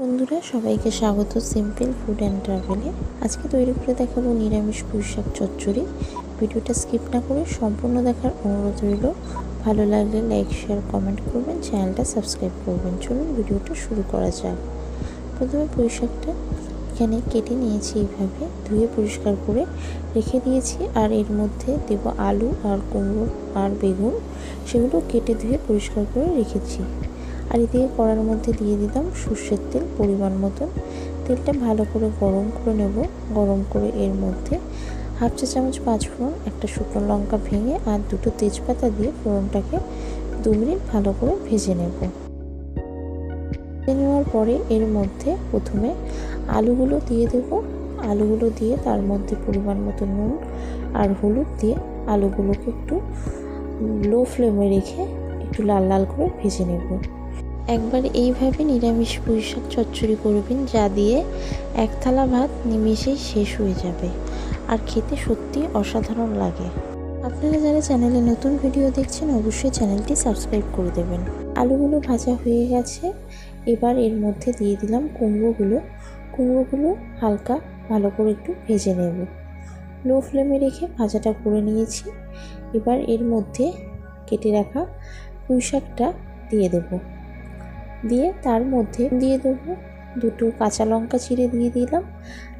বন্ধুরা, সবাইকে স্বাগত সিম্পল ফুড অ্যান্ড ট্রাভেলে। আজকে তৈরি করে দেখাবো নিরামিষ পুঁই শাক চচ্চড়ি। ভিডিওটা স্কিপ না করে সম্পূর্ণ দেখার অনুরোধ রইল। ভালো লাগলে লাইক, শেয়ার, কমেন্ট করবেন, চ্যানেলটা সাবস্ক্রাইব করবেন। চলুন ভিডিওটা শুরু করা যাক। প্রথমে পুঁইশাকটা এখানে কেটে নিয়েছি এইভাবে, ধুয়ে পরিষ্কার করে রেখে দিয়েছি, আর এর মধ্যে দেবো আলু আর কুমড়ো আর বেগুন। সেগুলো কেটে ধুয়ে পরিষ্কার করে রেখেছি। আর এদিকে কড়ার মধ্যে দিয়ে দিলাম সর্ষের তেল পরিমাণ মতন। তেলটা ভালো করে গরম করে নেব। গরম করে এর মধ্যে হাফ চা চামচ পাঁচ ফোড়ন, একটা শুকনো লঙ্কা ভেঙে আর দুটো তেজপাতা দিয়ে ফোড়নটাকে দু মিনিট ভালো করে ভেজে নেব। ভেজে নেওয়ার পরে এর মধ্যে প্রথমে আলুগুলো দিয়ে দেব। আলুগুলো দিয়ে তার মধ্যে পরিমাণ মতো নুন আর হলুদ দিয়ে আলুগুলোকে একটু লো ফ্লেমে রেখে একটু লাল লাল করে ভেজে নেব। একবার এইভাবে নিরামিষ পুঁই শাক চচ্চড়ি করবেন, যা দিয়ে এক থালা ভাত নিমেষেই শেষ হয়ে যাবে। আর খেতে সত্যি অসাধারণ লাগে। আপনারা যারা চ্যানেলে নতুন ভিডিও দেখছেন, অবশ্যই চ্যানেলটি সাবস্ক্রাইব করে দেবেন। আলুগুলো ভাজা হয়ে গেছে। এবার এর মধ্যে দিয়ে দিলাম কুমড়োগুলো। কুমড়োগুলো হালকা ভালো করে একটু ভেজে নেব। লো ফ্লেমে রেখে ভাজাটা করে নিয়েছি। এবার এর মধ্যে কেটে রাখা পুঁই শাকটা দিয়ে দেবো। দিয়ে তার মধ্যে দিয়ে দেবো। দুটো কাঁচা লঙ্কা চিড়ে দিয়ে দিলাম।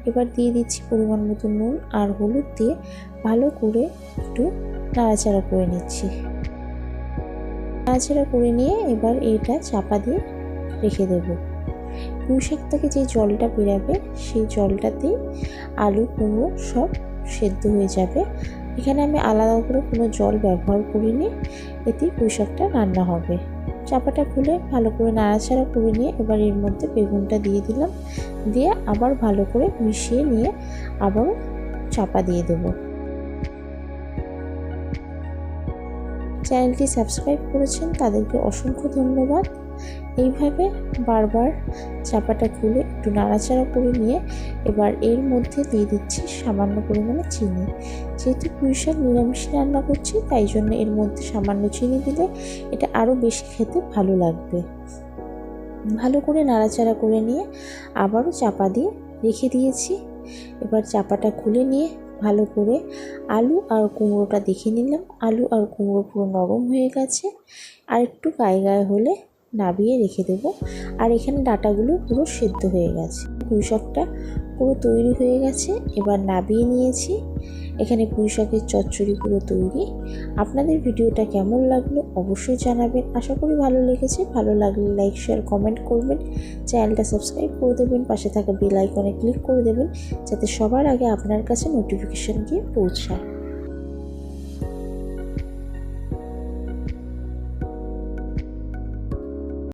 এবার দিয়ে দিচ্ছি পরিমাণ মতো নুন আর হলুদ দিয়ে ভালো করে একটু নাড়াচাড়া করে নিচ্ছি। নাড়াচাড়া করে নিয়ে এবার এটা চাপা দিয়ে রেখে দেব। পুঁই থেকে যে জলটা বেরাবে, সেই জলটাতেই আলু, কুমড়ো সব সেদ্ধ হয়ে যাবে। এখানে আমি আলাদা করে কোনো জল ব্যবহার করিনি। এতেই পুঁই শাকটা রান্না হবে। চাপাটা খুলে ভালো করে নাড়াচাড়া করে নিয়ে এবার এর মধ্যে বেগুনটা দিয়ে দিলাম। দিয়ে আবার ভালো করে মিশিয়ে নিয়ে আবার চাপা দিয়ে দেবো। চ্যানেলটি সাবস্ক্রাইব করেছেন তাদেরকে অসংখ্য ধন্যবাদ। এইভাবে বারবার চাপাটা খুলে একটু নাড়াচাড়া করে নিয়ে এবার এর মধ্যে দিয়ে দিচ্ছি সামান্য পরিমাণে চিনি। যেহেতু পুঁই শাক নিরামিষ রান্না করছি, তাই জন্য এর মধ্যে সামান্য চিনি দিলে এটা আরও বেশি খেতে ভালো লাগবে। ভালো করে নাড়াচাড়া করে নিয়ে আবারও চাপা দিয়ে রেখে দিয়েছি। এবার চাপাটা খুলে নিয়ে ভালো করে আলু আর কুমড়োটা দেখে নিলাম। আলু আর কুমড়ো পুরো নরম হয়ে গেছে। আর একটু গায়ে গায়ে হলে নাবিয়ে রেখে দেবো। আর এখানে ডাটাগুলো পুরো সেদ্ধ হয়ে গেছে। পুঁই শাকটা পুরো তৈরি হয়ে গেছে। এবার নাবিয়ে নিয়েছি। এখানে পুঁই শাকের চচ্চড়ি পুরো তৈরি। আপনাদের ভিডিওটা কেমন লাগল অবশ্যই জানাবেন। আশা করি ভালো লেগেছে। ভালো লাগলে লাইক, শেয়ার, কমেন্ট করবেন। চ্যানেলটা সাবস্ক্রাইব করে দেবেন। পাশে থাকা বেল আইকনে ক্লিক করে দেবেন। যাতে সবার আগে আপনার কাছে নোটিফিকেশান গিয়ে পৌঁছায়।